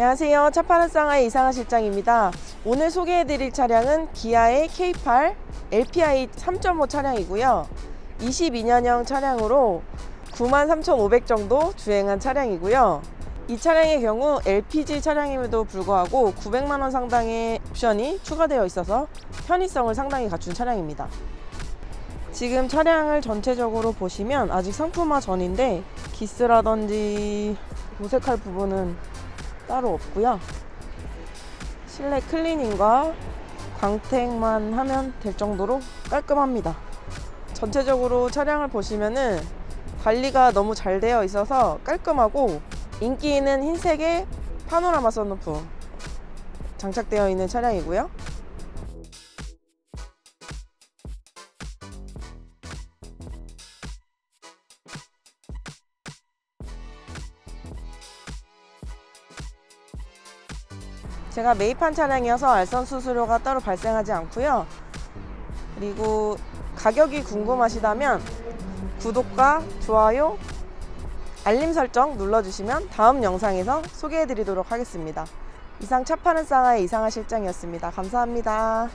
안녕하세요. 차파는 쌍화의 이상한 실장입니다. 오늘 소개해드릴 차량은 기아의 K8 LPI 3.5 차량이고요. 22년형 차량으로 93,500 정도 주행한 차량이고요. 이 차량의 경우 LPG 차량임에도 불구하고 900만 원 상당의 옵션이 추가되어 있어서 편의성을 상당히 갖춘 차량입니다. 지금 차량을 전체적으로 보시면 아직 상품화 전인데 기스라든지 도색할 부분은 따로 없고요. 실내 클리닝과 광택만 하면 될 정도로 깔끔합니다. 전체적으로 차량을 보시면은 관리가 너무 잘 되어 있어서 깔끔하고 인기 있는 흰색의 파노라마 선루프 장착되어 있는 차량이고요. 제가 매입한 차량이어서 알선 수수료가 따로 발생하지 않고요. 그리고 가격이 궁금하시다면 구독과 좋아요, 알림 설정 눌러주시면 다음 영상에서 소개해드리도록 하겠습니다. 이상 차 파는 쌍화의 이상한 실장이었습니다. 감사합니다.